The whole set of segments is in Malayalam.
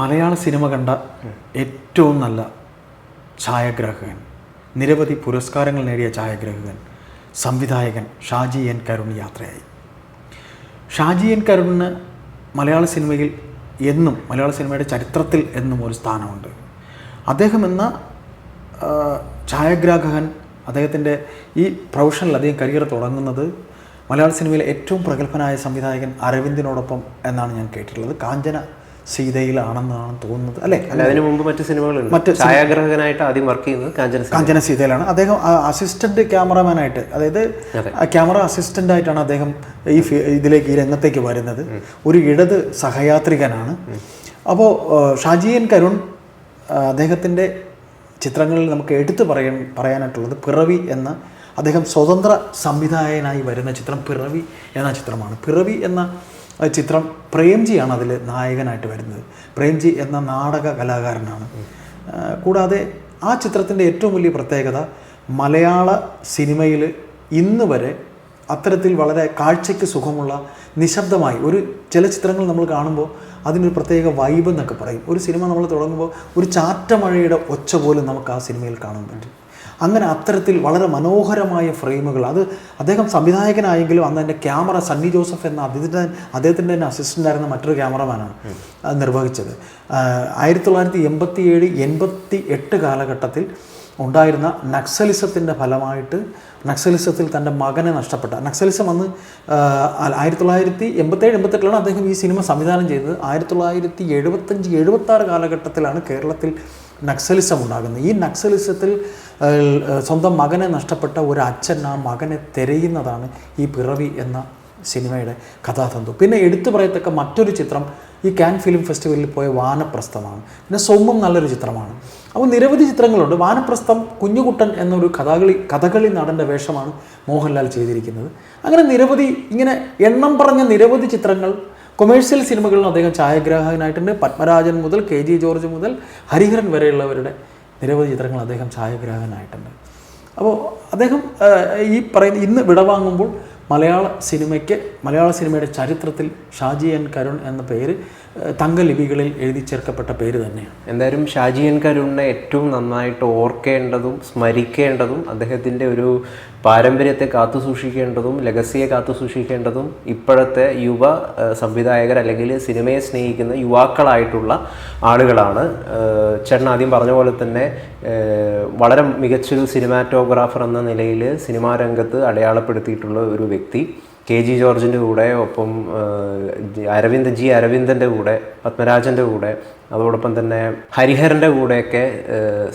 മലയാള സിനിമ കണ്ട ഏറ്റവും നല്ല ഛായാഗ്രാഹകൻ നിരവധി പുരസ്കാരങ്ങൾ നേടിയ ഛായാഗ്രാഹകൻ സംവിധായകൻ ഷാജി എൻ കരുൺ യാത്രയായി. ഷാജി എൻ കരുണിന് മലയാള സിനിമയിൽ എന്നും മലയാള സിനിമയുടെ ചരിത്രത്തിൽ എന്നും ഒരു സ്ഥാനമുണ്ട്. അദ്ദേഹം എന്ന ഛായാഗ്രാഹകൻ അദ്ദേഹത്തിന്റെ ഈ പ്രൊഫഷനിൽ അദ്ദേഹം കരിയർ തുടങ്ങുന്നത് മലയാള സിനിമയിലെ ഏറ്റവും പ്രഗത്ഭനായ സംവിധായകൻ അരവിന്ദിനോടൊപ്പം എന്നാണ് ഞാൻ കേട്ടിട്ടുള്ളത്. കാഞ്ചന സീതയിലാണെന്നാണ് തോന്നുന്നത്. അല്ലേ? അല്ല അതിനു മുമ്പ് മറ്റു സിനിമകളുണ്ട്. മറ്റ് ഛായാഗ്രഹകനായിട്ട് ആദ്യം വർക്ക് ചെയ്യുന്നത് കാഞ്ചന കാഞ്ചന സീതയിലാണ് അദ്ദേഹം അസിസ്റ്റന്റ് ക്യാമറമാനായിട്ട് അതായത് ക്യാമറ അസിസ്റ്റന്റ് ആയിട്ടാണ് അദ്ദേഹം ഈ ഇതിലേക്ക് ഈ രംഗത്തേക്ക് വരുന്നത്. ഒരു ഇടത് സഹയാത്രികനാണ്. അപ്പോൾ ഷാജിയൻ കരുൺ അദ്ദേഹത്തിന്റെ ചിത്രങ്ങളിൽ നമുക്ക് എടുത്തു പറയാൻ പറയാനായിട്ടുള്ളത് പിറവി എന്ന അദ്ദേഹം സ്വതന്ത്ര സംവിധായകനായി വരുന്ന ചിത്രം പിറവി എന്ന ചിത്രമാണ്. പിറവി എന്ന ചിത്രം പ്രേംജിയാണ് അതിൽ നായകനായിട്ട് വരുന്നത്. പ്രേംജി എന്ന നാടക കലാകാരനാണ്. കൂടാതെ ആ ചിത്രത്തിന്റെ ഏറ്റവും വലിയ പ്രത്യേകത മലയാള സിനിമയിൽ ഇന്ന് വരെ അത്തരത്തിൽ വളരെ കാഴ്ചയ്ക്ക് സുഖമുള്ള നിശബ്ദമായി ഒരു ചില ചിത്രങ്ങൾ നമ്മൾ കാണുമ്പോൾ അതിനൊരു പ്രത്യേക വൈബ് എന്നൊക്കെ പറയും. ഒരു സിനിമ നമ്മൾ തുടങ്ങുമ്പോൾ ഒരു ചാറ്റമഴയുടെ ഒച്ച പോലും നമുക്ക് ആ സിനിമയിൽ കാണാൻ പറ്റും. അങ്ങനെ അത്തരത്തിൽ വളരെ മനോഹരമായ ഫ്രെയിമുകൾ. അത് അദ്ദേഹം സംവിധായകനായെങ്കിലും അന്ന് എന്റെ ക്യാമറ സണ്ണി ജോസഫ് എന്ന അദ്ദേഹത്തിന്റെ അദ്ദേഹത്തിന്റെ തന്നെ അസിസ്റ്റന്റ് ആയിരുന്ന മറ്റൊരു ക്യാമറമാനാണ് നിർവഹിച്ചത്. ആയിരത്തി തൊള്ളായിരത്തി എൺപത്തി ഏഴ് എൺപത്തി എട്ട് കാലഘട്ടത്തിൽ ഉണ്ടായിരുന്ന നക്സലിസത്തിന്റെ ഫലമായിട്ട് നക്സലിസത്തിൽ തന്റെ മകനെ നഷ്ടപ്പെട്ട നക്സലിസം അന്ന് ആയിരത്തി തൊള്ളായിരത്തി എൺപത്തേഴ് എൺപത്തെട്ടിലാണ് അദ്ദേഹം ഈ സിനിമ സംവിധാനം ചെയ്തത്. ആയിരത്തി തൊള്ളായിരത്തി എഴുപത്തഞ്ച് എഴുപത്താറ് കാലഘട്ടത്തിലാണ് കേരളത്തിൽ നക്സലിസം ഉണ്ടാകുന്നത് ഈ നക്സലിസത്തിൽ സ്വന്തം മകനെ നഷ്ടപ്പെട്ട ഒരു അച്ഛൻ ആ മകനെ തിരയുന്നതാണ് ഈ പിറവി എന്ന സിനിമയുടെ കഥാതന്തു. പിന്നെ എടുത്തു പറയത്തക്ക മറ്റൊരു ചിത്രം ഈ കാൻ ഫിലിം ഫെസ്റ്റിവലിൽ പോയ വാനപ്രസ്ഥമാണ്. പിന്നെ സോമം നല്ലൊരു ചിത്രമാണ്. അപ്പോൾ നിരവധി ചിത്രങ്ങളുണ്ട്. വാനപ്രസ്ഥം കുഞ്ഞുകുട്ടൻ എന്നൊരു കഥകളി കഥകളി നടന്റെ വേഷമാണ് മോഹൻലാൽ ചെയ്തിരിക്കുന്നത്. അങ്ങനെ നിരവധി ഇങ്ങനെ എണ്ണം പറഞ്ഞ നിരവധി ചിത്രങ്ങൾ കൊമേഴ്സ്യൽ സിനിമകളിലും അദ്ദേഹം ഛായാഗ്രാഹകനായിട്ടുണ്ട്. പത്മരാജൻ മുതൽ കെ ജി ജോർജ് മുതൽ ഹരിഹരൻ വരെയുള്ളവരുടെ നിരവധി ചിത്രങ്ങൾ അദ്ദേഹം ഛായാഗ്രാഹകനായിട്ടുണ്ട്. അപ്പോൾ അദ്ദേഹം ഈ പറയുന്ന ഇന്ന് വിടവാങ്ങുമ്പോൾ മലയാള സിനിമയ്ക്ക് മലയാള സിനിമയുടെ ചരിത്രത്തിൽ ഷാജി എൻ കരുൺ എന്ന പേര് തങ്കലിപികളിൽ എഴുതി ചേർക്കപ്പെട്ട പേര് തന്നെയാണ്. എന്തായാലും ഷാജി എൻ കരുണിനെ ഏറ്റവും നന്നായിട്ട് ഓർക്കേണ്ടതും സ്മരിക്കേണ്ടതും അദ്ദേഹത്തിന്റെ ഒരു പാരമ്പര്യത്തെ കാത്തു സൂക്ഷിക്കേണ്ടതും ലഗസിയെ കാത്തു സൂക്ഷിക്കേണ്ടതും ഇപ്പോഴത്തെ യുവ സംവിധായകർ അല്ലെങ്കിൽ സിനിമയെ സ്നേഹിക്കുന്ന യുവാക്കളായിട്ടുള്ള ആളുകളാണ്. ചേട്ടൻ ആദ്യം പറഞ്ഞ പോലെ തന്നെ വളരെ മികച്ചൊരു സിനിമാറ്റോഗ്രാഫർ എന്ന നിലയിൽ സിനിമാ രംഗത്ത് അടയാളപ്പെടുത്തിയിട്ടുള്ള ഒരു വ്യക്തി കെ ജി ജോർജിന്റെ കൂടെ ഒപ്പം അരവിന്ദ് ജി അരവിന്ദന്റെ കൂടെ പത്മരാജന്റെ കൂടെ അതോടൊപ്പം തന്നെ ഹരിഹരന്റെ കൂടെയൊക്കെ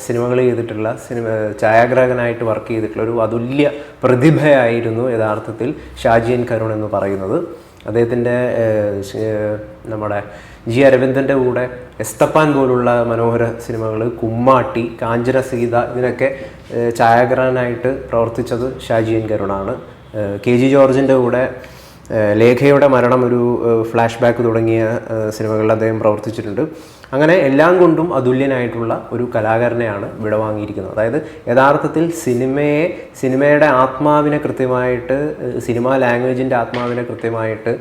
സിനിമകൾ ചെയ്തിട്ടുള്ള സിനിമ ഛായാഗ്രാഹകനായിട്ട് വർക്ക് ചെയ്തിട്ടുള്ള ഒരു അതുല്യ പ്രതിഭയായിരുന്നു യഥാർത്ഥത്തിൽ ഷാജിയൻ കരുൺ എന്ന് പറയുന്നത്. അദ്ദേഹത്തിന്റെ നമ്മുടെ ജി അരവിന്ദന്റെ കൂടെ എസ്തപ്പാൻ പോലുള്ള മനോഹര സിനിമകൾ കുമ്മാട്ടി കാഞ്ചന സീത ഇതിനൊക്കെ ഛായാഗ്രഹനായിട്ട് പ്രവർത്തിച്ചത് ഷാജിയൻ കരുണാണ്. കെ ജി ജോർജിന്റെ കൂടെ ലേഖയുടെ മരണം ഒരു ഫ്ലാഷ് ബാക്ക് തുടങ്ങിയ സിനിമകളിൽ അദ്ദേഹം പ്രവർത്തിച്ചിട്ടുണ്ട്. അങ്ങനെ എല്ലാം കൊണ്ടും അതുല്യനായിട്ടുള്ള ഒരു കലാകാരനെയാണ് വിടവാങ്ങിയിരിക്കുന്നത്. അതായത് യഥാർത്ഥത്തിൽ സിനിമയെ സിനിമയുടെ ആത്മാവിനെ കൃത്യമായിട്ട് സിനിമ ലാംഗ്വേജിന്റെ ആത്മാവിനെ കൃത്യമായിട്ട്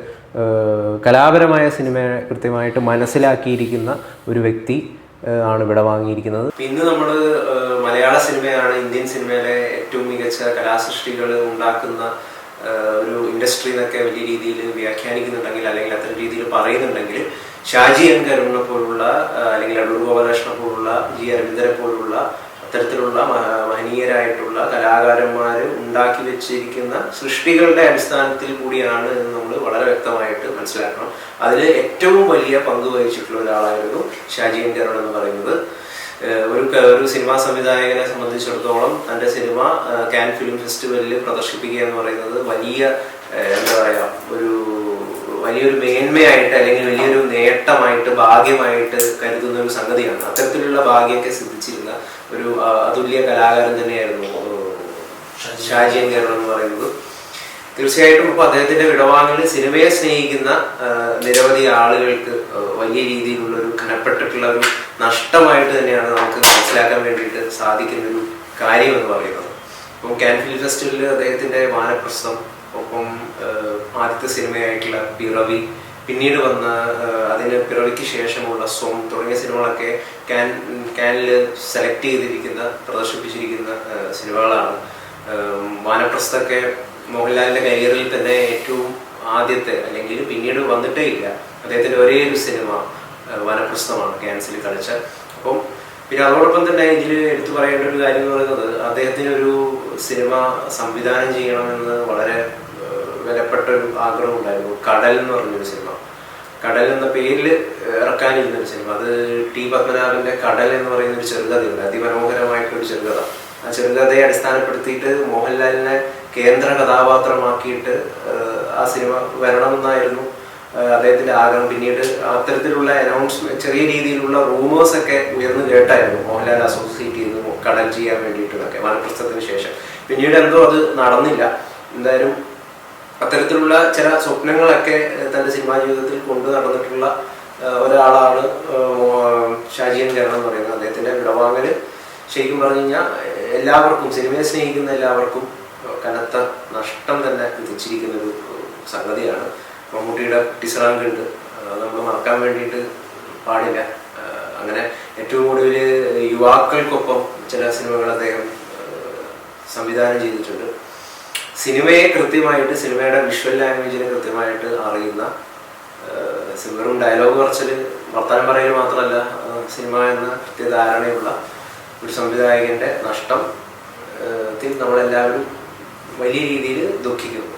കലാപരമായ സിനിമയെ കൃത്യമായിട്ട് മനസ്സിലാക്കിയിരിക്കുന്ന ഒരു വ്യക്തി ആണ് ഇവിടെ വാങ്ങിയിരിക്കുന്നത്. പിന്നെ നമ്മൾ മലയാള സിനിമയാണ് ഇന്ത്യൻ സിനിമയിലെ ഏറ്റവും മികച്ച കലാസൃഷ്ടികൾ ഉണ്ടാക്കുന്ന ഒരു ഇൻഡസ്ട്രി എന്നൊക്കെ വലിയ രീതിയിൽ വ്യാഖ്യാനിക്കുന്നുണ്ടെങ്കിൽ അല്ലെങ്കിൽ അത്തരം രീതിയിൽ പറയുന്നുണ്ടെങ്കിൽ ഷാജി എൻ കരുണിനെ പോലുള്ള അല്ലെങ്കിൽ അടൂർ ഗോപാലകൃഷ്ണനെ പോലുള്ള ജി അരവിന്ദനെ പോലുള്ള അത്തരത്തിലുള്ള മഹ- മഹനീയരായിട്ടുള്ള കലാകാരന്മാർ ഉണ്ടാക്കി വെച്ചിരിക്കുന്ന സൃഷ്ടികളുടെ അടിസ്ഥാനത്തിൽ കൂടിയാണ് എന്ന് നമ്മൾ വളരെ വ്യക്തമായിട്ട് മനസ്സിലാക്കണം. അതിൽ ഏറ്റവും വലിയ പങ്ക് വഹിച്ചിട്ടുള്ള ഒരാളായിരുന്നു ഷാജി കരുൺ എന്ന് പറയുന്നത്. ഒരു ഒരു സിനിമാ സംവിധായകനെ സംബന്ധിച്ചിടത്തോളം തന്റെ സിനിമ കാൻ ഫിലിം ഫെസ്റ്റിവലിൽ പ്രദർശിപ്പിക്കുക എന്ന് പറയുന്നത് വലിയ എന്താ പറയുക ഒരു വലിയൊരു മേന്മയായിട്ട് അല്ലെങ്കിൽ വലിയൊരു നേട്ടമായിട്ട് ഭാഗ്യമായിട്ട് കരുതുന്ന ഒരു സംഗതിയാണ്. അത്തരത്തിലുള്ള ഭാഗ്യമൊക്കെ സിദ്ധിച്ചിരുന്ന ഒരു അതുല്യ കലാകാരൻ തന്നെയായിരുന്നു ഷാജിയൻ കേരളം എന്ന് പറയുന്നത്. തീർച്ചയായിട്ടും ഇപ്പൊ അദ്ദേഹത്തിന്റെ വിടവാങ്ങൽ സിനിമയെ സ്നേഹിക്കുന്ന നിരവധി ആളുകൾക്ക് വലിയ രീതിയിലുള്ള ഒരു ഘനപ്പെട്ടിട്ടുള്ള ഒരു നഷ്ടമായിട്ട് തന്നെയാണ് നമുക്ക് മനസ്സിലാക്കാൻ വേണ്ടിയിട്ട് സാധിക്കുന്ന ഒരു കാര്യം എന്ന് പറയുന്നത്. ഇപ്പം കാൻ ഫിലിം ഫെസ്റ്റിവലിൽ അദ്ദേഹത്തിന്റെ വാനപ്രസ്ഥം ഒപ്പം ആദ്യത്തെ സിനിമയായിട്ടുള്ള പിറവി പിന്നീട് വന്ന അതിന് പിറവിക്ക് ശേഷമുള്ള സോങ് തുടങ്ങിയ സിനിമകളൊക്കെ ക്യാൻ ക്യാനിൽ സെലക്ട് ചെയ്തിരിക്കുന്ന പ്രദർശിപ്പിച്ചിരിക്കുന്ന സിനിമകളാണ്. വാനപ്രസ്ഥൊക്കെ മോഹൻലാലിന്റെ കരിയറിൽ തന്നെ ഏറ്റവും ആദ്യത്തെ അല്ലെങ്കിൽ പിന്നീട് വന്നിട്ടേ ഇല്ല. അദ്ദേഹത്തിന്റെ ഒരേ ഒരു സിനിമ വനപ്രസ്ഥമാണ് ക്യാൻസിൽ കളിച്ച. അപ്പം പിന്നെ അതോടൊപ്പം തന്നെ ഇതിൽ എടുത്തു പറയേണ്ട ഒരു കാര്യം എന്ന് പറയുന്നത് അദ്ദേഹത്തിന് ഒരു സിനിമ സംവിധാനം ചെയ്യണമെന്ന് വളരെ വിലപ്പെട്ട ഒരു ആഗ്രഹം ഉണ്ടായിരുന്നു കടൽ എന്ന് പറഞ്ഞൊരു സിനിമ. കടൽ എന്ന പേരിൽ ഇറക്കാനിരുന്ന ഒരു സിനിമ. അത് ടി പത്മനാഭന്റെ കടൽ എന്ന് പറയുന്ന ഒരു ചെറുകഥയുണ്ട്. അതിമനോഹരമായിട്ടൊരു ചെറുകഥ. ആ ചെറുകഥയെ അടിസ്ഥാനപ്പെടുത്തിയിട്ട് മോഹൻലാലിനെ കേന്ദ്ര കഥാപാത്രമാക്കിയിട്ട് ആ സിനിമ വരണമെന്നായിരുന്നു അദ്ദേഹത്തിന്റെ ആഗ്രഹം. പിന്നീട് അത്തരത്തിലുള്ള അനൗൺസ്മെന്റ് ചെറിയ രീതിയിലുള്ള റൂമേഴ്സ് ഒക്കെ ഉയർന്നു കേട്ടായിരുന്നു മോഹൻലാൽ അസോസിയേറ്റ് ചെയ്ത് കടൽ ചെയ്യാൻ വേണ്ടിയിട്ടൊക്കെ മലപ്രസ്ഥത്തിന് ശേഷം. പിന്നീട് എന്തോ അത് നടന്നില്ല. എന്തായാലും അത്തരത്തിലുള്ള ചില സ്വപ്നങ്ങളൊക്കെ തന്റെ സിനിമാ ജീവിതത്തിൽ കൊണ്ടു നടന്നിട്ടുള്ള ഒരാളാണ് ഷാജിയൻ കരൺ എന്ന് പറയുന്നത്. അദ്ദേഹത്തിന്റെ വിടവാങ്ങൽ ശരിക്കും പറഞ്ഞു കഴിഞ്ഞാൽ എല്ലാവർക്കും സിനിമയെ സ്നേഹിക്കുന്ന എല്ലാവർക്കും കനത്ത നഷ്ടം തന്നെ വിധിച്ചിരിക്കുന്ന ഒരു സംഗതിയാണ്. മമ്മൂട്ടിയുടെ ടിസറാങ്ക് ഉണ്ട്. നമ്മൾ മറക്കാൻ വേണ്ടിയിട്ട് പാടില്ല. അങ്ങനെ ഏറ്റവും കൂടുതൽ യുവാക്കൾക്കൊപ്പം ചില സിനിമകൾ അദ്ദേഹം സംവിധാനം ചെയ്തിട്ടുണ്ട്. സിനിമയെ കൃത്യമായിട്ട് സിനിമയുടെ വിഷ്വൽ ലാംഗ്വേജിനെ കൃത്യമായിട്ട് അറിയുന്ന വെറും ഡയലോഗ് കുറച്ചിൽ വർത്തമാനം പറയൽ മാത്രമല്ല സിനിമ എന്ന കൃത്യധാരണയുള്ള ഒരു സംവിധായകന്റെ നഷ്ടം നമ്മളെല്ലാവരും വലിയ രീതിയിൽ ദുഃഖിക്കുന്നു.